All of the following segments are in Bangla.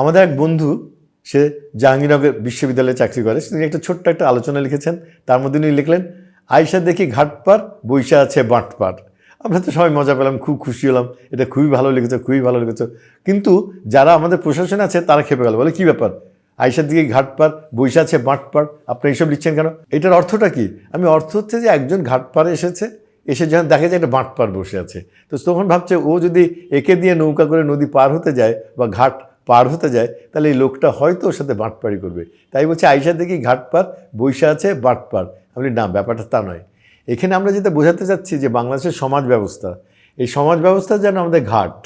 আমাদের এক বন্ধু, সে জাহাঙ্গীরনগর বিশ্ববিদ্যালয়ে চাকরি করে। তিনি একটা ছোট্ট একটা আলোচনা লিখেছেন। তার মধ্যে উনি লিখলেন আয়সা দেখি ঘাটপার বৈশা আছে বাঁটপার আমরা তো সবাই মজা পেলাম, খুব খুশি হলাম। এটা খুবই ভালো লিখেছো, খুবই ভালো লিখেছো। কিন্তু যারা আমাদের প্রশাসনে আছে, তারা খেপে গেল। বলে, কী ব্যাপার? আয়সার দিকে ঘাটপার বৈশা আছে বাঁটপার আপনি এইসব লিখছেন কেন? এটার অর্থটা কি? আমি অর্থ হচ্ছে যে, একজন ঘাটপাড়ে এসেছে, এসে যখন দেখে যে একটা বাঁটপার বসে আছে, তো তখন ভাবছে, ও যদি একে দিয়ে নৌকা করে নদী পার হতে যায় বা ঘাট পার হতে যায়, তাহলে এই লোকটা হয়তো ওর সাথে বাঁটপাড়ি করবে। তাই বলছে আইসা দেখি ঘাট পার বৈশা আছে বাটপার আপনি না, ব্যাপারটা তা নয়। এখানে আমরা যেটা বোঝাতে চাচ্ছি যে বাংলাদেশের সমাজ ব্যবস্থা, এই সমাজ ব্যবস্থা যেন আমাদের ঘাট,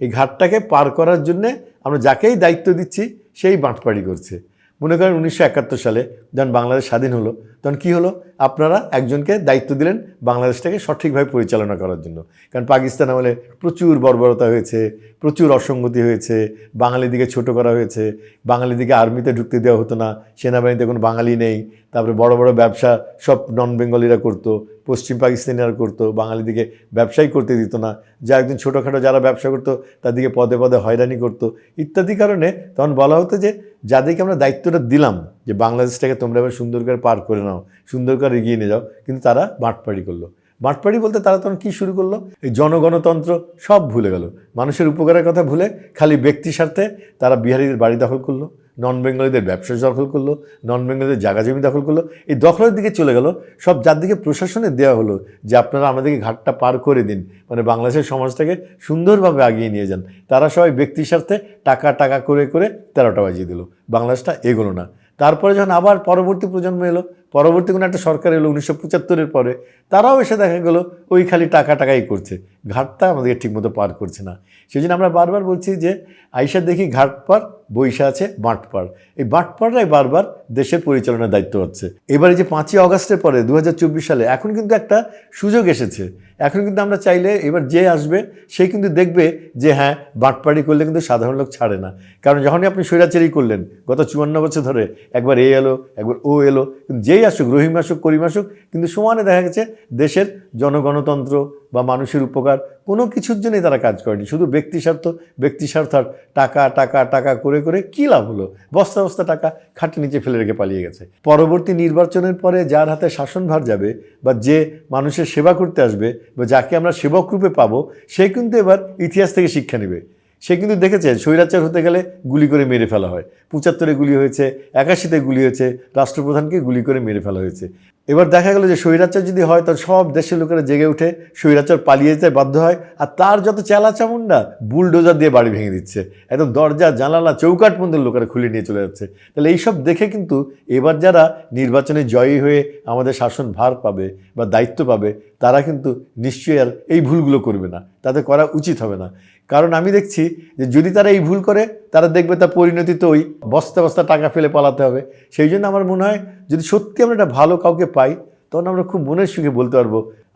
এই ঘাটটাকে পার করার জন্যে আমরা যাকেই দায়িত্ব দিচ্ছি, সেই বাঁটপাড়ি করছে। মনে করেন উনিশশো একাত্তর সালে যখন বাংলাদেশ স্বাধীন হলো, তখন কি হলো? আপনারা একজনকে দায়িত্ব দিলেন বাংলাদেশটাকে সঠিকভাবে পরিচালনা করার জন্য। কারণ পাকিস্তান আমলে প্রচুর বর্বরতা হয়েছে, প্রচুর অসঙ্গতি হয়েছে বাঙালিদিকে ছোট করা হয়েছে বাঙালিদিকে আর্মিতে ঢুকতে দেওয়া হতো না, সেনাবাহিনীতে কোনো বাঙালি নেই, তারপরে বড় বড় ব্যবসা সব নন বেঙ্গলিরা করতো, পশ্চিম পাকিস্তানিরা করতো বাঙালিদিকে ব্যবসাই করতে দিত না। যা একদিন ছোটোখাটো যারা ব্যবসা করতো তাদেরকে পদে পদে হয়রানি করতো। ইত্যাদি কারণে তখন বলা হতো যে যাদেরকে আমরা দায়িত্বটা দিলাম যে বাংলাদেশটাকে তোমরা এবার সুন্দর করে পার করে নাও সুন্দর করে এগিয়ে নিয়ে যাও, কিন্তু তারা মাঠপাড়ি করল। মাঠপাড়ি বলতে তারা তখন কী শুরু করল? এই জনগণতন্ত্র সব ভুলে গেল। মানুষের উপকারের কথা ভুলে খালি ব্যক্তি স্বার্থে তারা বিহারিদের বাড়ি দখল করল। নন বেঙ্গলিদের ব্যবসা দখল করল নন বেঙ্গলিদের জায়গা জমি দখল করল, এই দখলের দিকে চলে গেল। সব যার দিকে প্রশাসনে দেওয়া হলো যে আপনারা আমাদেরকে ঘাটটা পার করে দিন। মানে বাংলাদেশের সমাজটাকে সুন্দরভাবে আগিয়ে নিয়ে যান। তারা সবাই ব্যক্তির স্বার্থে টাকা টাকা করে করে তেরোটা বাজিয়ে দিল। বাংলাদেশটা এগোলো না। তারপরে যখন আবার পরবর্তী প্রজন্ম এলো পরবর্তী কোনো একটা সরকার এলো উনিশশো পঁচাত্তরের পরে, তারাও এসে দেখা গেলো ওই খালি টাকা টাকাই করছে। ঘাটটা আমাদেরকে ঠিকমতো পার করছে না। সেই জন্য আমরা বারবার বলছি যে, আইসা দেখি ঘাট পার বৈশা আছে বাঁট পার এই বাঁট পাড়াই বারবার দেশের পরিচালনার দায়িত্ব হচ্ছে। এবারে যে পাঁচই অগাস্টের পরে দু হাজার চব্বিশ সালে, এখন কিন্তু একটা সুযোগ এসেছে। এখন কিন্তু আমরা চাইলে এবার যে আসবে, সে কিন্তু দেখবে যে হ্যাঁ বাঁটপাড়ি করলে কিন্তু সাধারণ লোক ছাড়ে না। কারণ যখনই আপনি স্বৈরাচারী করলেন, গত চুয়ান্ন বছর ধরে, একবার এ এলো, একবার ও এলো, কিন্তু যেই আসুক, রহিম আসুক, করিম আসুক, কিন্তু সমানে দেখা গেছে দেশের জনগণতন্ত্র বা মানুষের উপকার কোনো কিছুর জন্যই তারা কাজ করেনি। শুধু ব্যক্তি স্বার্থ ব্যক্তি স্বার্থ আর টাকা টাকা টাকা করে করে কী লাভ হলো? বস্তা বস্তা টাকা খাটের নিচে ফেলে রেখে পালিয়ে গেছে। পরবর্তী নির্বাচনের পরে যার হাতে শাসনভার যাবে বা যে মানুষের সেবা করতে আসবে বা যাকে আমরা সেবক রূপে পাবো, সে কিন্তু এবার ইতিহাস থেকে শিক্ষা নেবে। সে কিন্তু দেখেছে, স্বৈরাচার হতে গেলে গুলি করে মেরে ফেলা হয়। পঁচাত্তরে গুলি হয়েছে, একাশিতে গুলি হয়েছে, রাষ্ট্রপ্রধানকে গুলি করে মেরে ফেলা হয়েছে। এবার দেখা গেল যে স্বৈরাচার যদি হয়, তাহলে সব দেশের লোকেরা জেগে উঠে স্বৈরাচার পালিয়ে যেতে বাধ্য হয়, আর তার যত চেলা চামুন্ডা বুলডোজার দিয়ে বাড়ি ভেঙে দিচ্ছে। একদম দরজা, জানালা চৌকাট মন্দির লোকেরা খুলে নিয়ে চলে যাচ্ছে। তাহলে এইসব দেখে কিন্তু এবার যারা নির্বাচনে জয়ী হয়ে আমাদের শাসন ভার পাবে বা দায়িত্ব পাবে, তারা কিন্তু নিশ্চয়ই আর এই ভুলগুলো করবে না। তাদের করা উচিত হবে না। কারণ আমি দেখছি যে যদি তারা এই ভুল করে, তারা দেখবে তার পরিণতি তো ওই বস্তা বস্তা টাকা ফেলে পালাতে হবে। সেই জন্য আমার মনে হয়, যদি সত্যি আমরা একটা ভালো কাউকে পাই, তখন আমরা খুব মনের সুখে বলতে পারব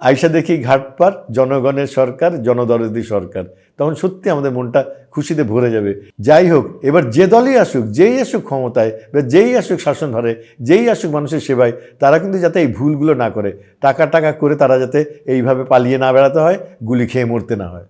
আইসা দেখি ঘাট পার, জনগণের সরকার, জনদরদি সরকার। তখন সত্যি আমাদের মনটা খুশিতে ভরে যাবে। যাই হোক, এবার যে দলই আসুক, যেই আসুক ক্ষমতায়, বা যেই আসুক শাসন ধরে যেই আসুক মানুষের সেবায়, তারা কিন্তু যাতে এই ভুলগুলো না করে। টাকা টাকা করে তারা যাতে এইভাবে পালিয়ে না বেড়াতে হয়, গুলি খেয়ে মরতে না হয়।